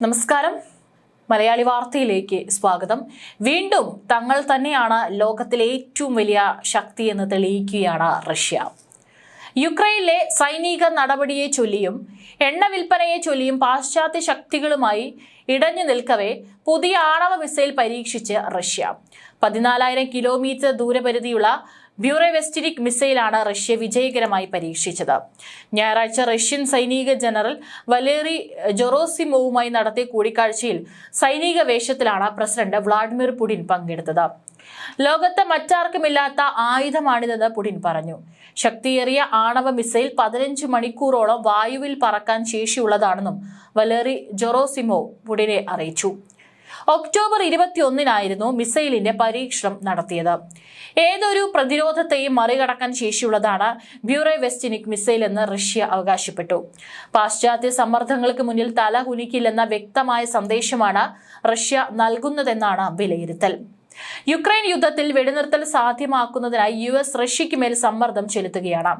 നമസ്കാരം. മലയാളി വാർത്തയിലേക്ക് സ്വാഗതം. വീണ്ടും തങ്ങൾ തന്നെയാണ് ലോകത്തിലെ ഏറ്റവും വലിയ ശക്തി എന്ന് തെളിയിക്കുകയാണ് റഷ്യ. യുക്രൈനിലെ സൈനിക നടപടിയെ ചൊല്ലിയും എണ്ണ വിൽപ്പനയെ ചൊല്ലിയും പാശ്ചാത്യ ശക്തികളുമായി ഇടഞ്ഞു നിൽക്കവേ പുതിയ ആണവ മിസൈൽ പരീക്ഷിച്ച് റഷ്യ. പതിനാലായിരം കിലോമീറ്റർ ദൂരപരിധിയുള്ള ബ്യൂറോവെസ്റ്റിനിക് മിസൈലാണ് റഷ്യ വിജയകരമായി പരീക്ഷിച്ചത്. ഞായറാഴ്ച റഷ്യൻ സൈനിക ജനറൽ വലേറി ജൊറോസിമോവുമായി നടത്തിയ കൂടിക്കാഴ്ചയിൽ സൈനിക വേഷത്തിലാണ് പ്രസിഡന്റ് വ്ളാഡിമിർ പുടിൻ പങ്കെടുത്തത്. ലോകത്ത് മറ്റാർക്കുമില്ലാത്ത ആയുധമാണിതെന്ന് പുടിൻ പറഞ്ഞു. ശക്തിയേറിയ ആണവ മിസൈൽ പതിനഞ്ച് മണിക്കൂറോളം വായുവിൽ പറക്കാൻ ശേഷിയുള്ളതാണെന്നും വലേറി ജൊറോസിമോ പുടിനെ അറിയിച്ചു. ഒക്ടോബർ ഇരുപത്തിയൊന്നിനായിരുന്നു മിസൈലിന്റെ പരീക്ഷണം നടത്തിയത്. ഏതൊരു പ്രതിരോധത്തെയും മറികടക്കാൻ ശേഷിയുള്ളതാണ് ബ്യൂറോ വെസ്റ്റിനിക് മിസൈൽ എന്ന് റഷ്യ അവകാശപ്പെട്ടു. പാശ്ചാത്യ സമ്മർദ്ദങ്ങൾക്ക് മുന്നിൽ തല കുനിക്കില്ലെന്ന വ്യക്തമായ സന്ദേശമാണ് റഷ്യ നൽകുന്നതെന്നാണ് വിലയിരുത്തൽ. യുക്രൈൻ യുദ്ധത്തിൽ വെടിനിർത്തൽ സാധ്യമാക്കുന്നതിനായി യു എസ് റഷ്യയ്ക്ക് മേൽ സമ്മർദ്ദം ചെലുത്തുകയാണ്.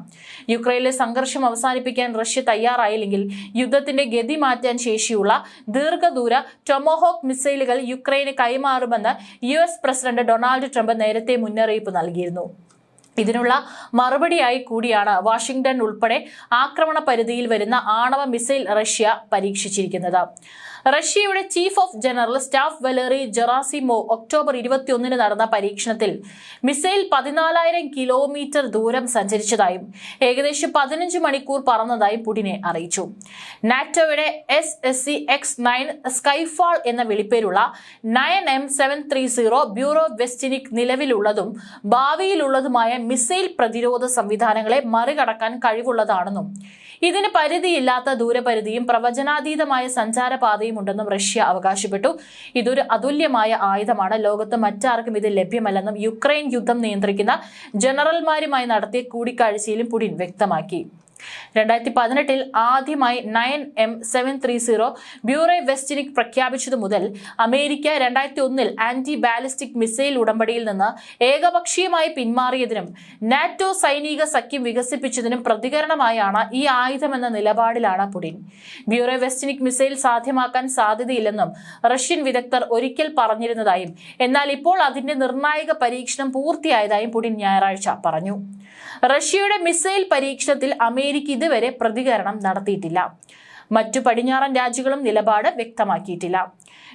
യുക്രൈനിലെ സംഘർഷം അവസാനിപ്പിക്കാൻ റഷ്യ തയ്യാറായില്ലെങ്കിൽ യുദ്ധത്തിന്റെ ഗതി മാറ്റാൻ ശേഷിയുള്ള ദീർഘദൂര ടൊമോഹോക്ക് മിസൈലുകൾ യുക്രൈന് കൈമാറുമെന്ന് U S president Donald Trump നേരത്തെ മുന്നറിയിപ്പ് നൽകിയിരുന്നു. ഇതിനുള്ള മറുപടിയായി കൂടിയാണ് വാഷിംഗ്ടൺ ഉൾപ്പെടെ ആക്രമണ പരിധിയിൽ വരുന്ന ആണവ മിസൈൽ റഷ്യ പരീക്ഷിച്ചിരിക്കുന്നത്. റഷ്യയുടെ chief of general staff Valery Gerasimov October ഇരുപത്തിയൊന്നിന് നടന്ന പരീക്ഷണത്തിൽ മിസൈൽ പതിനാലായിരം കിലോമീറ്റർ ദൂരം സഞ്ചരിച്ചതായും ഏകദേശം പതിനഞ്ച് മണിക്കൂർ പറന്നതായും പുടിനെ അറിയിച്ചു. നാറ്റോയുടെ S S C X nine Skyfall എന്ന വിളിപ്പേരുള്ള nine M seven three zero Burevestnik നിലവിലുള്ളതും ഭാവിയിലുള്ളതുമായ മിസൈൽ പ്രതിരോധ സംവിധാനങ്ങളെ മറികടക്കാൻ കഴിവുള്ളതാണെന്നും ഇതിന് പരിധിയില്ലാത്ത ദൂരപരിധിയും പ്രവചനാതീതമായ സഞ്ചാരപാതയും ഉണ്ടെന്നും റഷ്യ അവകാശപ്പെട്ടു. ഇതൊരു അതുല്യമായ ആയുധമാണ്. ലോകത്ത് മറ്റാർക്കും ഇത് ലഭ്യമല്ലെന്നും യുക്രൈൻ യുദ്ധം നിയന്ത്രിക്കുന്ന ജനറൽമാരുമായി നടത്തിയ കൂടിക്കാഴ്ചയിലും പുടിൻ വ്യക്തമാക്കി. രണ്ടായിരത്തി പതിനെട്ടിൽ ആദ്യമായി nine M seven three zero Burevestnik പ്രഖ്യാപിച്ചതു മുതൽ അമേരിക്ക രണ്ടായിരത്തി ഒന്നിൽ ആന്റി ബാലിസ്റ്റിക് മിസൈൽ ഉടമ്പടിയിൽ നിന്ന് ഏകപക്ഷീയമായി പിന്മാറിയതിനും നാറ്റോ സൈനിക സഖ്യം വികസിപ്പിച്ചതിനും പ്രതികരണമായാണ് ഈ ആയുധമെന്ന നിലപാടിലാണ് പുടിൻ. ബ്യൂറെ വെസ്റ്റിനിക് മിസൈൽ സാധ്യമാക്കാൻ സാധ്യതയില്ലെന്നും റഷ്യൻ വിദഗ്ധർ ഒരിക്കൽ പറഞ്ഞിരുന്നതായും എന്നാൽ ഇപ്പോൾ അതിന്റെ നിർണായക പരീക്ഷണം പൂർത്തിയായതായും പുടിൻ ഞായറാഴ്ച പറഞ്ഞു. റഷ്യയുടെ മിസൈൽ പരീക്ഷണത്തിൽ അമേരിക്ക ഇതുവരെ പ്രതികരണം നടത്തിയിട്ടില്ല. മറ്റു പടിഞ്ഞാറൻ രാജ്യങ്ങളും നിലപാട് വ്യക്തമാക്കിയിട്ടില്ല.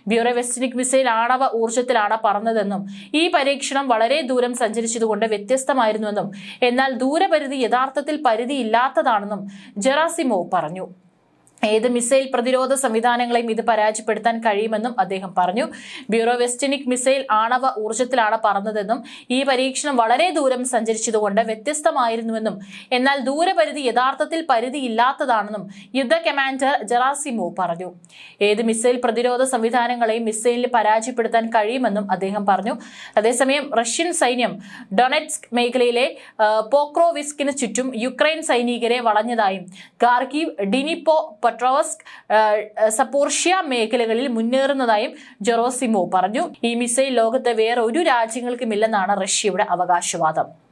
ബ്യൂറോ വെസ്റ്റിനിക് മിസൈൽ ആണവ ഊർജത്തിലാണ് പറന്നതെന്നും ഈ പരീക്ഷണം വളരെ ദൂരം സഞ്ചരിച്ചതുകൊണ്ട് വ്യത്യസ്തമായിരുന്നുവെന്നും എന്നാൽ ദൂരപരിധി യഥാർത്ഥത്തിൽ പരിധിയില്ലാത്തതാണെന്നും ജെറാസിമോ പറഞ്ഞു. ഏത് മിസൈൽ പ്രതിരോധ സംവിധാനങ്ങളെയും ഇത് പരാജയപ്പെടുത്താൻ കഴിയുമെന്നും അദ്ദേഹം പറഞ്ഞു. ബ്യൂറോ വെസ്റ്റിനിക് മിസൈൽ ആണവ ഊർജത്തിലാണ് പറന്നതെന്നും ഈ പരീക്ഷണം വളരെ ദൂരം സഞ്ചരിച്ചതുകൊണ്ട് വ്യത്യസ്തമായിരുന്നുവെന്നും എന്നാൽ ദൂരപരിധി യഥാർത്ഥത്തിൽ പരിധിയില്ലാത്തതാണെന്നും യുദ്ധ കമാൻഡർ ജറാസിമോ പറഞ്ഞു. ഏത് മിസൈൽ പ്രതിരോധ സംവിധാനങ്ങളെയും മിസൈലിന് പരാജയപ്പെടുത്താൻ കഴിയുമെന്നും അദ്ദേഹം പറഞ്ഞു. അതേസമയം റഷ്യൻ സൈന്യം ഡൊണറ്റ്സ്ക് മേഖലയിലെ പോക്രോവിസ്കിന് ചുറ്റും യുക്രൈൻ സൈനികരെ വളഞ്ഞതായും ഗാർഗീവ് ഡിനിപ്പോ പട്രോവസ്ക് സപ്പോർഷ്യ മേഖലകളിൽ മുന്നേറുന്നതായും ജെറോസിമോ പറഞ്ഞു. ഈ മിസൈൽ ലോകത്തെ വേറെ ഒരു രാജ്യങ്ങൾക്കുമില്ലെന്നാണ് റഷ്യയുടെ അവകാശവാദം.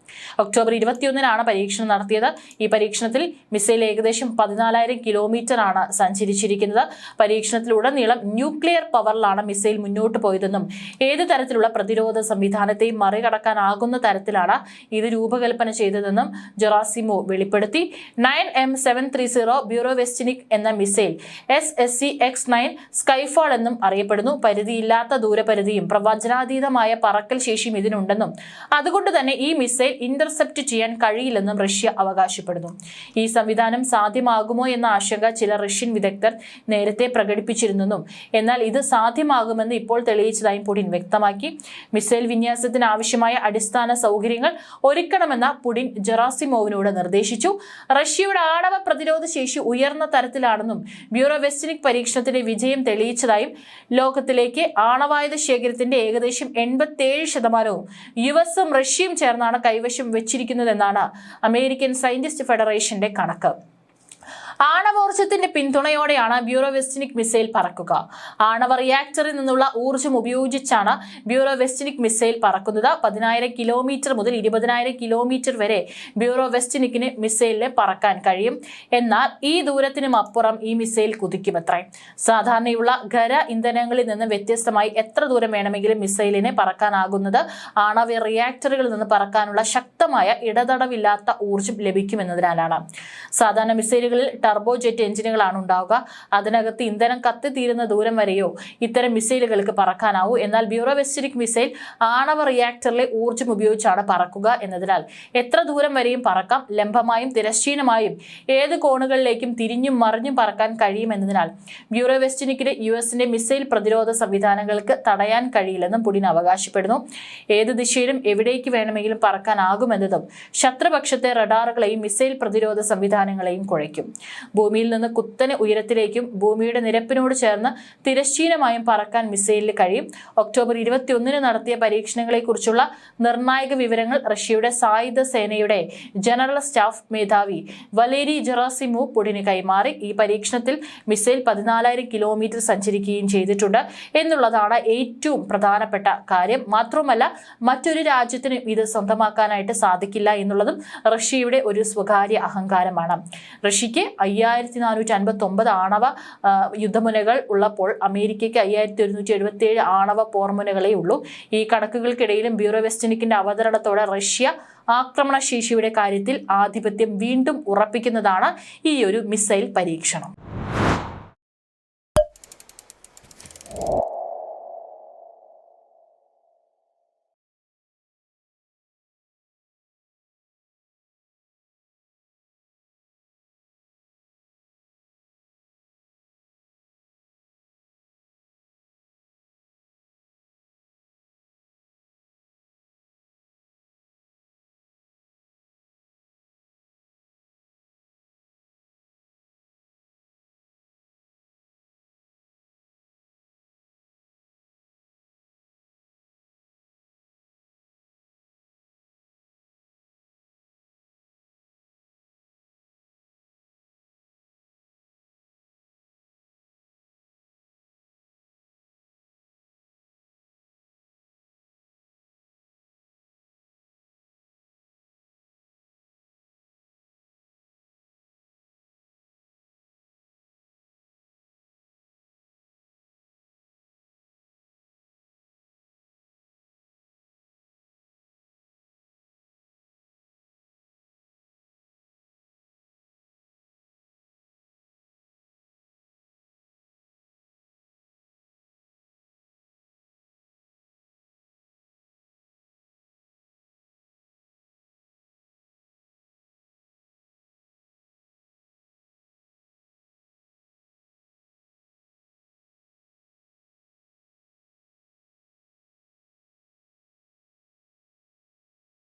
ഒക്ടോബർ ഇരുപത്തിയൊന്നിനാണ് പരീക്ഷണം നടത്തിയത്. ഈ പരീക്ഷണത്തിൽ മിസൈൽ ഏകദേശം പതിനാലായിരം കിലോമീറ്റർ ആണ് സഞ്ചരിച്ചിരിക്കുന്നത്. പരീക്ഷണത്തിലുടനീളം ന്യൂക്ലിയർ പവറിലാണ് മിസൈൽ മുന്നോട്ട് പോയതെന്നും ഏത് തരത്തിലുള്ള പ്രതിരോധ സംവിധാനത്തെയും മറികടക്കാനാകുന്ന തരത്തിലാണ് ഇത് രൂപകൽപ്പന ചെയ്തതെന്നും ജൊറാസിമോ വെളിപ്പെടുത്തി. Nine M seven three zero Burevestnik എന്ന missile S S C X nine Skyfall എന്നും അറിയപ്പെടുന്നു. പരിധിയില്ലാത്ത ദൂരപരിധിയും പ്രവചനാതീതമായ പറക്കൽ ശേഷിയും ഇതിനുണ്ടെന്നും. അതുകൊണ്ട് തന്നെ ഈ മിസൈൽ ഇന്റർസെപ്റ്റ് ചെയ്യാൻ കഴിയില്ലെന്നും റഷ്യ അവകാശപ്പെടുന്നു. ഈ സംവിധാനം സാധ്യമാകുമോ എന്ന ആശങ്ക ചില റഷ്യൻ വിദഗ്ധർ നേരത്തെ പ്രകടിപ്പിച്ചിരുന്നെന്നും എന്നാൽ ഇത് സാധ്യമാകുമെന്ന് ഇപ്പോൾ തെളിയിച്ചതായും പുടിൻ വ്യക്തമാക്കി. മിസൈൽ വിന്യാസത്തിന് ആവശ്യമായ അടിസ്ഥാന സൗകര്യങ്ങൾ ഒരുക്കണമെന്ന പുടിൻ ജെറാസിമോവിനോട് നിർദ്ദേശിച്ചു. റഷ്യയുടെ ആണവ പ്രതിരോധ ശേഷി ഉയർന്ന തരത്തിലാണെന്നും ബ്യൂറോ വെസ്റ്റിനിക് പരീക്ഷണത്തിന്റെ വിജയം തെളിയിച്ചതായും ലോകത്തിലേക്ക് ആണവായുധ ശേഖരത്തിന്റെ ഏകദേശം എൺപത്തിയേഴ് ശതമാനവും യു എസും റഷ്യയും ചേർന്നാണ് കൈവശം വെച്ചിരിക്കുന്നതെന്നാണ് അമേരിക്കൻ സയന്റിസ്റ്റ് ഫെഡറേഷന്റെ കണക്ക്. ആണവോർജത്തിന്റെ പിന്തുണയോടെയാണ് ബ്യൂറോവെസ്റ്റിനിക് മിസൈൽ പറക്കുക. ആണവ റിയാക്ടറിൽ നിന്നുള്ള ഊർജം ഉപയോഗിച്ചാണ് ബ്യൂറോവെസ്റ്റിനിക് മിസൈൽ പറക്കുന്നത്. പതിനായിരം കിലോമീറ്റർ മുതൽ ഇരുപതിനായിരം കിലോമീറ്റർ വരെ ബ്യൂറോവെസ്റ്റിനിക്കിന് മിസൈലിനെ പറക്കാൻ കഴിയും. എന്നാൽ ഈ ദൂരത്തിനും അപ്പുറം ഈ മിസൈൽ കുതിക്കുമത്രേ സാധാരണയുള്ള ഖര ഇന്ധനങ്ങളിൽ നിന്ന് വ്യത്യസ്തമായി എത്ര ദൂരം വേണമെങ്കിലും മിസൈലിനെ പറക്കാനാകുന്നത് ആണവ റിയാക്ടറുകളിൽ നിന്ന് പറക്കാനുള്ള ശക്തമായ ഇടതടവില്ലാത്ത ഊർജം ലഭിക്കുമെന്നതിനാലാണ്. സാധാരണ മിസൈലുകളിൽ ടർബോ ജെറ്റ് എഞ്ചിനുകളാണ് ഉണ്ടാവുക. അതിനകത്ത് ഇന്ധനം കത്തിത്തീരുന്ന ദൂരം വരെയോ ഇത്തരം മിസൈലുകൾക്ക് പറക്കാനാവൂ. എന്നാൽ ബ്യൂറോവെസ്റ്റിനിക് മിസൈൽ ആണവ റിയാക്ടറിലെ ഊർജം ഉപയോഗിച്ചാണ് പറക്കുക എന്നതിനാൽ എത്ര ദൂരം വരെയും പറക്കാം ലംബമായും തിരശ്ചീനമായും ഏത് കോണുകളിലേക്കും തിരിഞ്ഞും മറിഞ്ഞും പറക്കാൻ കഴിയുമെന്നതിനാൽ ബ്യൂറോവെസ്റ്റിനിക്കിന് യു എസിന്റെ മിസൈൽ പ്രതിരോധ സംവിധാനങ്ങൾക്ക് തടയാൻ കഴിയില്ലെന്നും പുടിൻ അവകാശപ്പെടുന്നു. ഏത് ദിശയിലും എവിടേക്ക് വേണമെങ്കിലും പറക്കാനാകുമെന്നതും ശത്രുപക്ഷത്തെ റഡാറുകളെയും മിസൈൽ പ്രതിരോധ സംവിധാനങ്ങളെയും കുഴയ്ക്കും. ഭൂമിയിൽ നിന്ന് കുത്തനെ ഉയരത്തിലേക്കും ഭൂമിയുടെ നിരപ്പിനോട് ചേർന്ന് തിരശ്ചീനമായും പറക്കാൻ മിസൈലിന് കഴിയും. ഒക്ടോബർ ഇരുപത്തിയൊന്നിന് നടത്തിയ പരീക്ഷണങ്ങളെക്കുറിച്ചുള്ള നിർണായക വിവരങ്ങൾ റഷ്യയുടെ സായുധ സേനയുടെ ജനറൽ സ്റ്റാഫ് മേധാവി വലേരി ജെറാസിമു പുടിന് കൈമാറി. ഈ പരീക്ഷണത്തിൽ മിസൈൽ പതിനാലായിരം കിലോമീറ്റർ സഞ്ചരിക്കുകയും ചെയ്തിട്ടുണ്ട് എന്നുള്ളതാണ് ഏറ്റവും പ്രധാനപ്പെട്ട കാര്യം. മാത്രമല്ല മറ്റൊരു രാജ്യത്തിനും ഇത് സ്വന്തമാക്കാനായിട്ട് സാധിക്കില്ല എന്നുള്ളതും റഷ്യയുടെ ഒരു സ്വകാര്യ അഹങ്കാരമാണ്. റഷ്യക്ക് അയ്യായിരത്തി നാനൂറ്റി അൻപത്തി ഒമ്പത് ആണവ യുദ്ധമുനകൾ ഉള്ളപ്പോൾ അമേരിക്കയ്ക്ക് അയ്യായിരത്തി ഒരുന്നൂറ്റി എഴുപത്തി ഏഴ് ആണവ പോർമുനകളേ ഉള്ളൂ. ഈ കണക്കുകൾക്കിടയിലും ബ്യൂറോ വെസ്റ്റനിക്കിന്റെ അവതരണത്തോടെ റഷ്യ ആക്രമണശേഷിയുടെ കാര്യത്തിൽ ആധിപത്യം വീണ്ടും ഉറപ്പിക്കുന്നതാണ് ഈ ഒരു മിസൈൽ പരീക്ഷണം.